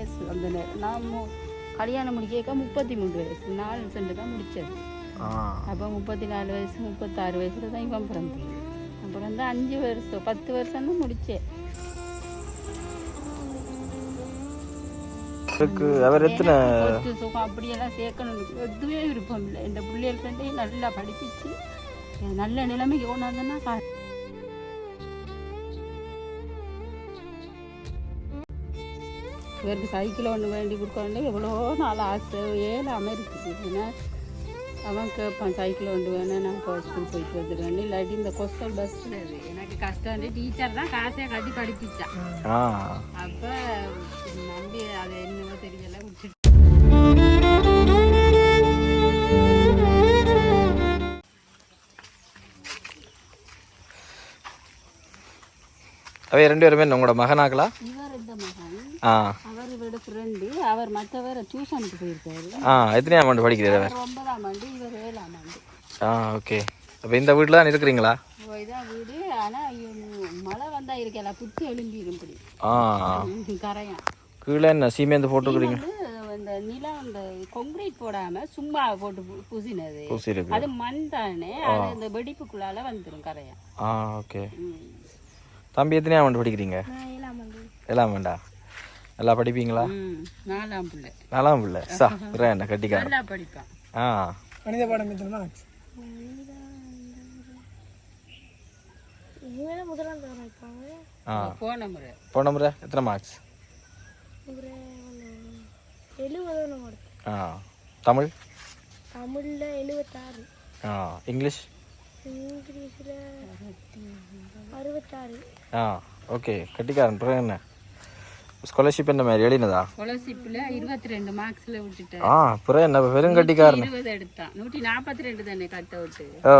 வயசு அந்த நேரம் நான் கல்யாணம் முடிக்க முப்பத்தி மூணு வயசு. நாலு சென்று தான் முடிச்சது. ஆ. அப்போ முப்பத்தி நாலு வயசு முப்பத்தாறு வயசுல தான் இவன் பிறந்தது அப்புறம் தான் அஞ்சு வருஷம் பத்து வருஷம் தான் இருக்கு அவர் எத்தனை? சுகம் அப்படியெல்லாம் சேர்க்கணும் எதுவே விருப்பம் இல்லை. இந்த பிள்ளைகளுக்கு நல்லா படிப்பிச்சு நல்ல நிலைமைக்கு கொண்டாந்தேன்னா இவருக்கு சைக்கிள் ஒன்று வேண்டி கொடுக்கணும் எவ்வளோ நாள் ஆசை. ஏழாமல் இருக்குது ஏன்னா அவன் கேட்பான் சைக்கிள் ஒன்று வேணும் நான் ஸ்கூல் போயிட்டு வந்துடுவேன் இல்லாட்டி இந்த கொஸ்டல் பஸ் எனக்கு கஷ்டம் டீச்சர் தான் காசையை கட்டி படிப்பிச்சான் அப்போ நம்பி அது என்னவோ தெரியல அவை ரெண்டு பேருமே உங்களோட மகனாங்களா இவர் இந்த மகன். ஆ. இவரோட ஃப்ரெண்டு அவர் மற்றவர் டியூஷனுக்கு போயிருக்காரு. ஆ எத்தனையாம் ஆண்டு படிக்கிறீர் அவர்? ஒன்பதாம் ஆண்டு இவர் ஏழாம் ஆண்டு. ஆ ஓகே. அப்போ இந்த வீட்டில் தான் இருக்கிறீங்களா? இதான் வீடு. ஆனால் மழை வந்தா இருக்கல புத்து எழும்பிடும்படி ஆ. கரையான் கீழே என்ன சீமேந்து போட்டுக்கிறீங்க? இந்த நிலம் இந்த கொங்கிரீட் போடாம சும்மா போட்டு பூசினது. அது மண் தானே. அது இந்த வெடிப்புக்குள்ளால வந்துடும் கரையான் ஆ ஓகே. தம்பி எத்தனையாம் ஆண்டு படிக்கிறீங்க? ஏழாம் ஆண்டு? நல்லா படிப்பீங்களா? நாலாம் பிள்ளை. நல்லா இல்லை சா என்ன கட்டிக்காரன் நல்லா படிப்பான் ஆ. கணித பாடம் எத்தனை போன முறை. போன முறை எத்தனை மார்க்ஸ் ஒரு எழுபதுன்னு மார்க் ஆ. தமிழ்? தமிழில் எழுபத்தாறு. ஆ. இங்கிலீஷ்? இங்கிலீஷில் அறுபத்தாறு. ஆ. ஓகே கட்டிக்காரன் பிறகு என்ன? ஸ்காலர்ஷிப் என்ன மாதிரி? எழுதினதா? ஸ்காலர்ஷிப்பில் இருபத்தி ரெண்டு மார்க்ஸில் விட்டுட்டேன். ஆ பிறகு என்ன பெரும் கட்டிக்காரன் இருபது எடுத்தான். நூற்றி நாற்பத்தி ரெண்டு தானே கட்ட விட்டு ஓ.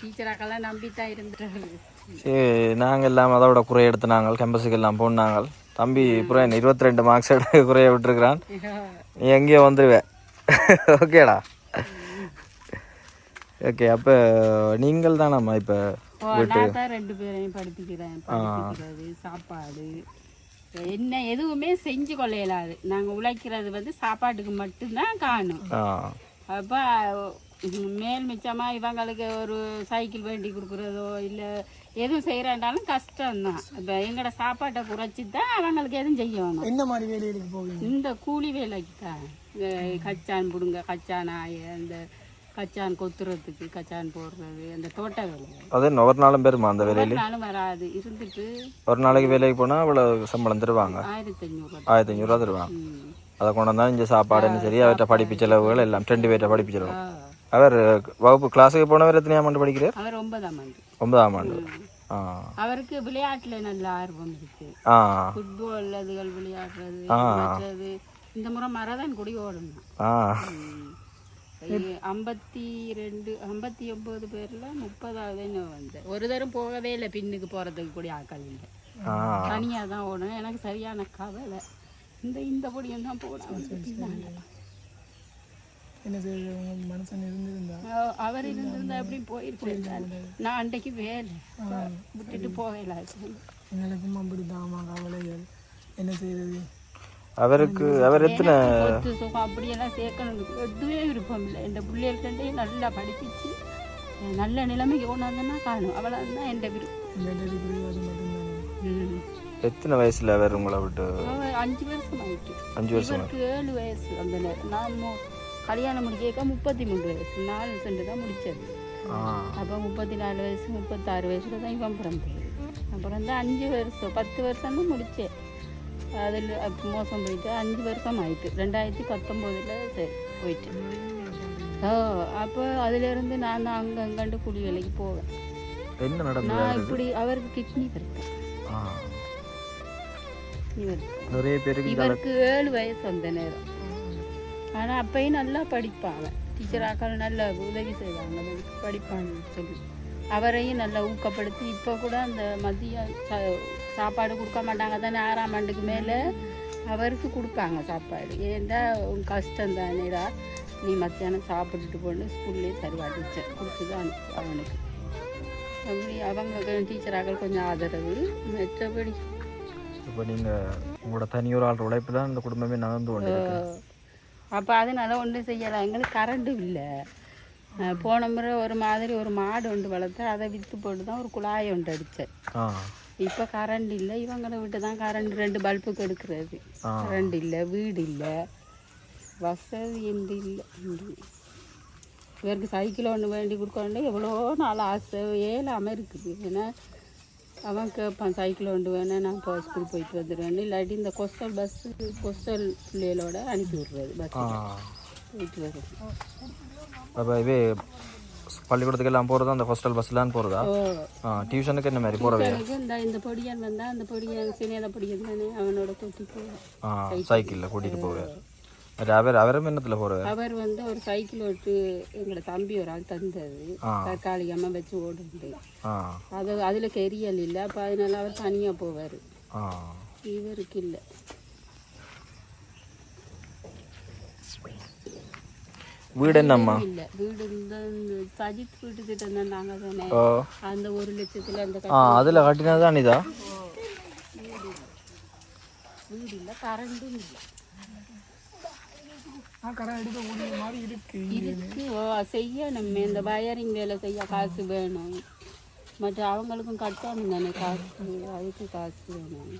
டீச்சராக்கெல்லாம் நம்பி தான் இருந்துட்டாரு சரி நாங்கள் எல்லாம் அதோட குறைய எடுத்து நாங்கள் கேம்பஸுக்கு எல்லாம் போனாங்கள். தம்பி அப்புறம் என்ன இருபத்தி ரெண்டு மார்க்ஸ் எடுத்து குறைய விட்டுருக்குறான். நீ எங்கேயோ வந்துடுவே ஓகேடா ஓகே அப்போ நீங்கள் தானம்மா இப்போ ஓ, நான் தான் ரெண்டு பேரையும் படிப்பிக்கிறேன். சாப்பாடு. என்ன எதுவுமே செஞ்சு கொள்ள இயலாது நாங்கள் உழைக்கிறது வந்து சாப்பாட்டுக்கு மட்டும்தான் காணும். அப்போ மேல் மிச்சமாக இவங்களுக்கு ஒரு சைக்கிள் வேண்டி கொடுக்குறதோ இல்லை எதுவும் செய்கிறாண்டாலும் கஷ்டம்தான். இப்போ எங்களோட சாப்பாட்டை குறைச்சி தான் அவங்களுக்கு எதுவும் செய்யணும் என்ன மாதிரி வேலைகளுக்கு போவீங்க? இந்த கூலி வேலைக்கு தான் இந்த கச்சான் பிடுங்க கச்சான் ஆய அந்த கச்சான் கொத்துறதுக்கு கச்சான் போடுறது அந்த தோட்ட வேலை. அது என்ன ஒரு நாளும் பேருமா அந்த வேலையில்? நாளும் வராது. இருந்துட்டு ஒரு நாளைக்கு வேலைக்கு போனால் இவ்வளோ சம்பளம் தருவாங்க? ஆயிரத்தி ஐநூறு ஆயிரத்தி அஞ்சூறுரூவா தருவாங்க. அதை கொண்டு வந்தால் இங்கே சாப்பாடுன்னு சரி அவர்கிட்ட படிப்பு செலவுகள் எல்லாம் ரெண்டு பேர்கிட்ட படிப்பு செலவு. அவர் வகுப்பு கிளாஸுக்கு போனவர் எத்தனையாம் ஆண்டு படிக்கிறார்? அவர் ஒன்பதாம் ஆண்டு. ஒன்பதாம் ஆண்டு. அவருக்கு விளையாட்டுல நல்ல ஆர்வம் இருக்கு. ஃபுட்பால் அதுகள் விளையாடுறது இந்த முறை மரதான் கொடி ஓடணும். ஆ. ஐம்பத்தி ரெண்டு ஐம்பத்தி ஒன்பது பேர்ல முப்பதாவது வந்து ஒரு தரம் போகவே இல்லை பின்னுக்கு போறதுக்கு கூட ஆட்கள் இல்லை. தனியா தான் ஓடணும். எனக்கு சரியான கவலை. இந்த இந்த பொடியும் தான் அஹ் அவர் இருந்திருந்தா எப்படி போயிருப்பேன். நான் அன்றைக்கு வேலை. விட்டுட்டு போகல. எங்களுக்கும் அவருக்கு அவர் எத்தனை சொத்து சுகம் அப்படியெல்லாம் சேர்க்கணும் எதுவே விருப்பம் இல்லை இந்த பிள்ளைகளுக்கு நல்லா படிப்பிச்சு நல்ல நிலைமைக்கு கொண்டாந்தேன்னா காணும். அவ்வளோதான் என் விருப்பம். எத்தனை வயசுல அவர் உங்களை விட்டு? அஞ்சு வருஷம் ஆயிட்டு அஞ்சு வருஷம்? ஏழு வயசு அந்த நேரம் நான் மு- கல்யாணம் முடிக்க முப்பத்தி மூணு வயசு. நாலு சென்று தான் முடிச்சது. ஆ. அப்போ முப்பத்தி நாலு வயசு முப்பத்தாறு வயசுல தான் இவன் பிறந்தது அப்புறம் தான் அஞ்சு வருஷம் பத்து வருஷம் தான் முடித்தேன் அதில் மோசம் போயிட்டு அஞ்சு வருஷம் ஆயிட்டு ரெண்டாயிரத்தி பத்தொம்போதில் சரி போயிட்டு ஓ அப்போ அதுலேருந்து நான் அங்கே அங்கண்டு கூலி வேலைக்கு போவேன் என்ன நடந்தது நான் இப்படி அவருக்கு கிட்னி வருது ஆ கிட்னி வருது நிறைய பேருக்கு இவருக்கு ஏழு வயசு அந்த நேரம் ஆனால் அப்பயும் நல்லா படிப்பாங்க டீச்சர் ஆக்கள் நல்லா உதவி செய்வாங்க படிப்பான்னு சொல்லி அவரையும் நல்லா ஊக்கப்படுத்தி இப்போ கூட அந்த மதியம் சா- சாப்பாடு கொடுக்க மாட்டாங்க தானே ஆறாம் ஆண்டுக்கு மேலே அவருக்கு கொடுப்பாங்க சாப்பாடு. ஏன்டா உன் கஷ்டம் தானேடா நீ மத்தியானம் சாப்பிட்டுட்டு போன்னு ஸ்கூல்லேயே தருவா டீச்சர் கொடுத்து தான் அவனுக்கு. அப்படி அவங்க டீச்சராக்கள் கொஞ்சம் ஆதரவு மற்றபடி. இப்போ நீங்கள் உங்களோட தனியொரு ஆள் உழைப்பு தான் இந்த குடும்பமே கொண்டு இருக்கு அப்போ அதனால ஒன்றும் செய்யலாம் எங்களுக்கு கரண்ட்டும் இல்லை. போன முறை ஒரு மாதிரி ஒரு மாடு ஒன்று வளர்த்து அதை விற்று போட்டு தான் ஒரு குழாய் ஒன்று அடித்தேன் இப்போ கரண்ட் இல்லை. இவங்களை விட்டு தான் கரண்ட் ரெண்டு பல்புக்கு எடுக்கிறது. கரண்ட் இல்லை வீடு இல்லை வசதி என்று இல்லை. இவருக்கு சைக்கிள் ஒன்று வேண்டி கொடுக்கணும் எவ்வளோ நாள் ஆசை. ஏழாமல் இருக்குது. ஏன்னா அவன் கேட்பான் சைக்கிள் ஒன்று வேணால் நான் இப்போ ஸ்கூல் போயிட்டு வந்துடுவேன் இல்லாட்டி இந்த கொஸ்டல் பஸ்ஸு கொஸ்டல் பிள்ளைகளோட அனுப்பி விட்றது பஸ் போயிட்டு இவே பள்ளிக்கூடத்துக்கு எல்லாம் போகிறது அந்த ஹாஸ்டல் பஸ்லாம் போகிறதா டியூஷனுக்கு என்ன மாதிரி போகிறவே இந்த இந்த பொடியன் வந்தால் அந்த பொடியன் சினியாத பொடியன் தானே அவனோட கூட்டி போவேன் சைக்கிளில் கூட்டிகிட்டு போவேன் அவர் அவரும் என்னத்தில் போகிறவர் அவர் வந்து ஒரு சைக்கிள் ஓட்டு எங்களை தம்பி ஒரு ஆள் தந்தது. தற்காலிகமாக வச்சு ஓடுண்டு அது அதில் கெரியல் இல்லை. அப்போ அதனால அவர் தனியாக போவார். இவருக்கு இல்லை. வீடு என்னம்மா இல்லை. வீடு இந்த சஜித் வீட்டு தான் நாங்கள் தானே அந்த ஒரு லட்சத்தில் அந்த ஆ அதில் கட்டினது தான் இதா வீடு இல்லை கரண்டும் இல்லை. இருக்கு. ஓ செய்யணும். இந்த வயரிங் வேலை செய்ய காசு வேணும். மற்ற அவங்களுக்கும் கட்டணும் தானே காசு. அதுக்கு காசு வேணும்.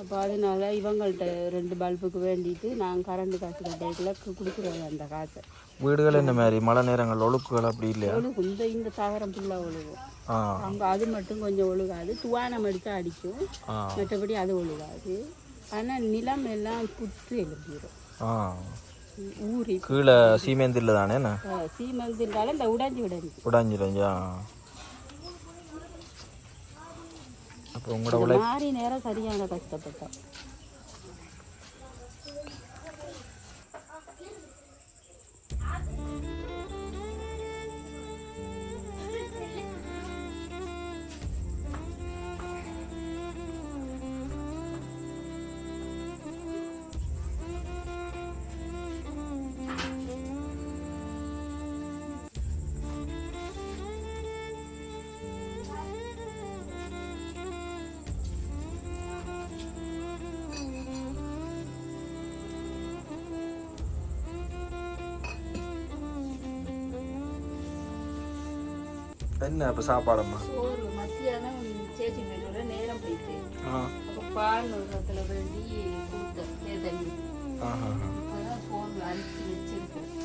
அப்போ அதனால இவங்கள்ட்ட ரெண்டு பல்புக்கு வேண்டிட்டு நாங்கள் கரண்ட் காசு கட்டைக்குள்ள கொடுக்குறோம் அந்த காசை. வீடுகள் என்ன மாதிரி? மழை நேரங்கள் ஒழுக்குகள் அப்படி இல்லையா? ஒழுகும். இந்த இந்த தகரம் ஃபுல்லாக ஒழுகும். அங்கே அது மட்டும் கொஞ்சம் ஒழுகாது. துவானம் அடித்தா அடிக்கும். மற்றபடி அது ஒழுகாது. ஆனால் நிலம் எல்லாம் புற்று எழுப்பிடும் ஊறி கீழே சீமேந்தில் தானே என்ன? சீமந்தினால இந்த உடைஞ்சி உடைஞ்சி. உடாஞ்சிரஞ்சா அப்போ உங்களோட மாறி நேரம் சரியான கஷ்டப்பட்டோம். என்ன இப்போ சாப்பாடம்மா? மத்தியானம் சேச்சி வீட்டோட நேரம் போயிட்டு. பால் நூறத்தில் வேண்டி கொடுத்தேன்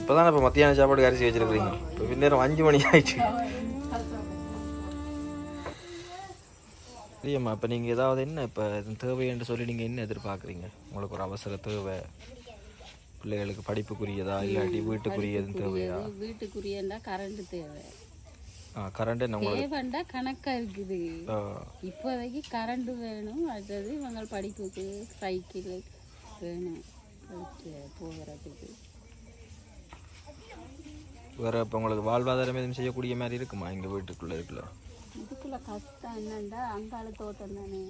இப்போ தானே இப்போ மத்தியான சாப்பாடு அரிசி வச்சிருக்கிறீங்க? இப்போ பின்னேரம் அஞ்சு மணி ஆயிடுச்சு. இல்லையம்மா இப்போ நீங்கள் ஏதாவது என்ன இப்போ தேவைன்னு சொல்லி நீங்கள் என்ன எதிர்பார்க்குறீங்க? உங்களுக்கு ஒரு அவசர தேவை? பிள்ளைகளுக்கு படிப்புக்குரியதா இல்லாட்டி வீட்டுக்குரியதுன்னு தேவையா? வீட்டுக்குரியண்டா கரண்ட் தேவை. கரண்ட் என்ன தேவைண்டா கணக்கா இருக்குது. இப்போதைக்கு கரண்ட் வேணும். அடுத்தது இவங்க படிப்புக்கு சைக்கிள் வேணும். போகிறதுக்கு. வேற இப்போ உங்களுக்கு வாழ்வாதாரம் எதுவும் செய்யக்கூடிய மாதிரி இருக்குமா? எங்கள் வீட்டுக்குள்ளே இருக்குல்ல. இதுக்குள்ள கஷ்டம் என்னண்டா? அங்கால தோட்டம் தானே.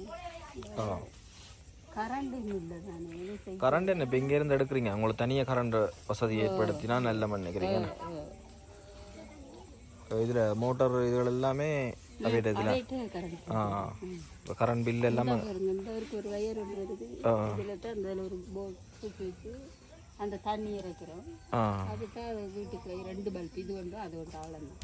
கரண்ட் இல்லை தானே. கரண்ட் என்ன? இப்போ இங்கேருந்து எடுக்கிறீங்க. உங்களுக்கு தனியாக கரண்ட் வசதி ஏற்படுத்தினா நல்ல நினைக்கிறீங்க. இதில் மோட்டார் இதுகள் எல்லாமே அவையிட்ட இதில் ஆ கரண்ட் பில் எல்லாமே ஒரு வயர் ஒன்று இருக்குது. அந்த தண்ணி இறைக்கிறோம். அதுக்காக வீட்டுக்கு ரெண்டு பல்ப் இது ஒன்று அது ஒன்று அவ்வளோதான்